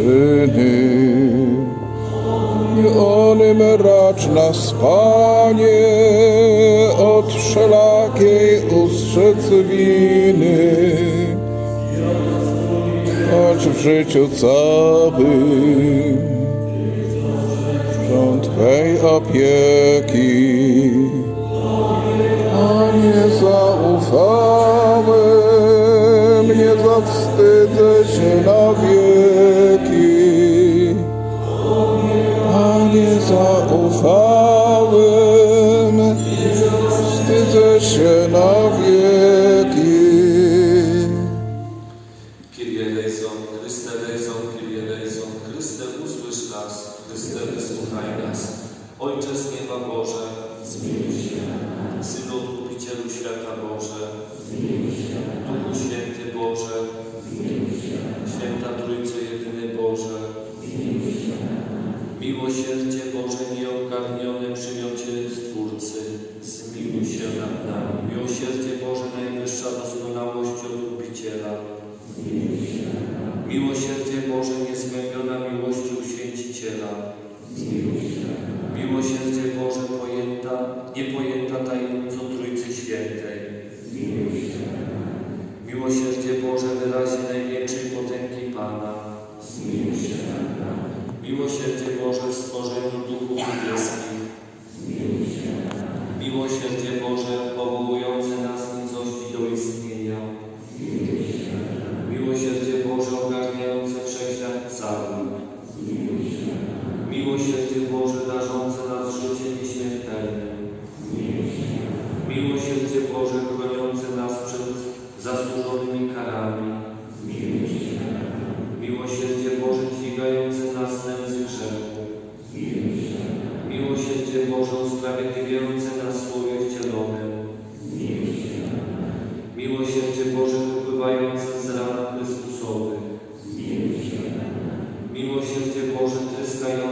czyny. I onym racz nas, Panie, od wszelakiej ustrzec winy. Choć w życiu całym rząd Twej opieki, a nie zaufałem, nie zawstydzę się na wieki. A nie zaufałem, wstydzę się na Boże usprawiedliwiające nas w Słowie wcielonym. Miłosierdzie Boże wypływające z ran Chrystusowych. Miłosierdzie Boże tryskające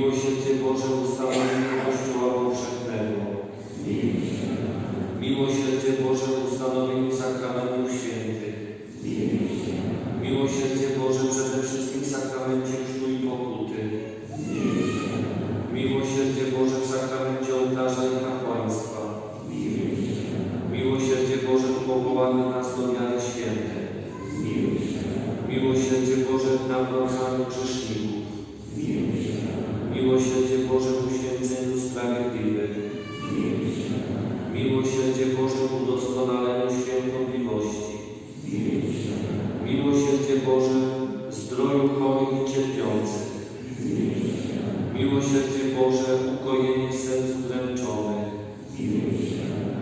Miłosierdzie Boże w ustanowieniu Kościoła Powszechnego. Miłosierdzie Boże w cierpiących. Miłosierdzie Boże ukojenie serc dręczonych.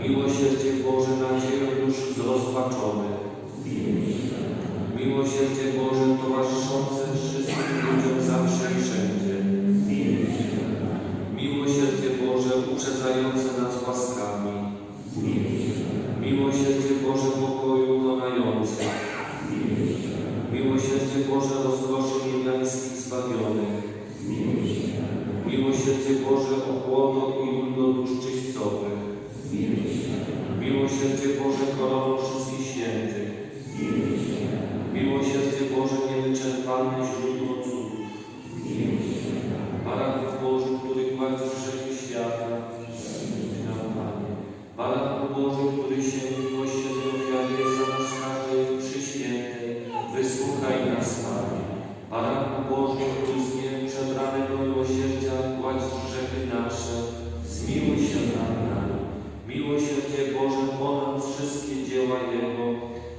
Miłosierdzie Boże nadzieję dusz zrozpaczonych. Miłosierdzie Boże towarzyszące wszystkim ludziom zawsze i wszędzie. Miłosierdzie Boże uprzedzające nas łaskami. Miłosierdzie Boże pokoju konające. Miłosierdzie Boże Miłosierdzie Boże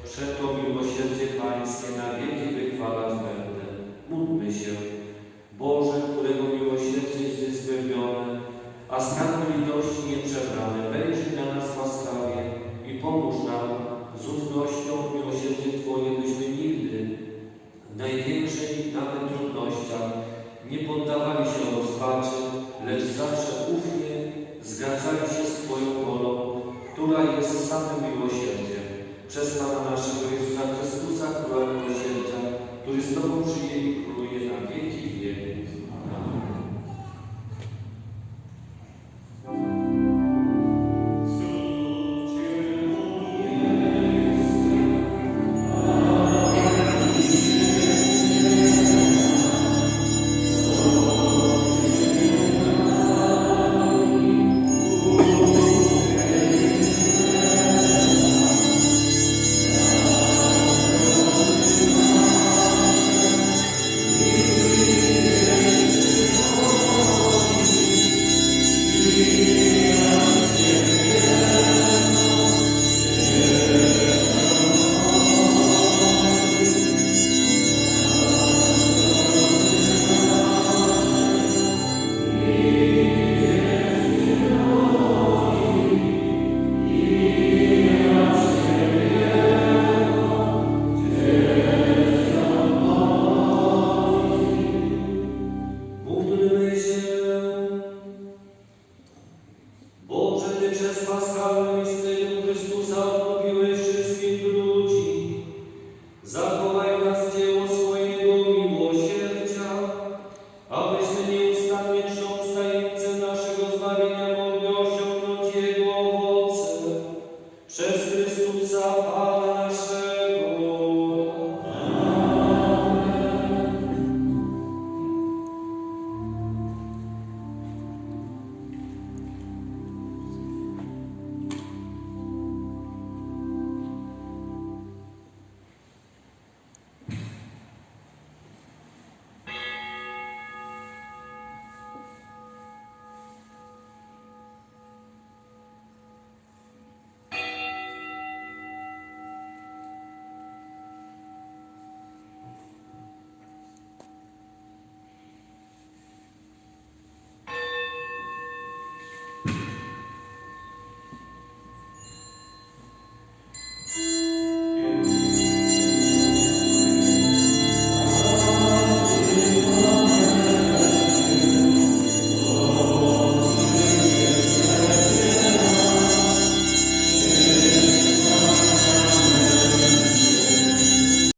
Przeto miłosierdzie Pańskie na wieki wychwalać będę. Módlmy się. Boże, którego miłosierdzie jest niezgłębione, a skarbu litości nieprzebrane, wejrzyj na nas łaskawie i pomóż nam z ufnością w miłosierdzie Twoje, byśmy nigdy w największych nawet trudnościach nie poddawali się rozpaczy, lecz zawsze ufnie zgadzali się z Twoją wolą, która jest samym miłosierdziem przez Pana naszego Jezusa Chrystusa, Króla Miłosierdzia, który z Tobą żyje i króluje na wieki wieków. Amen.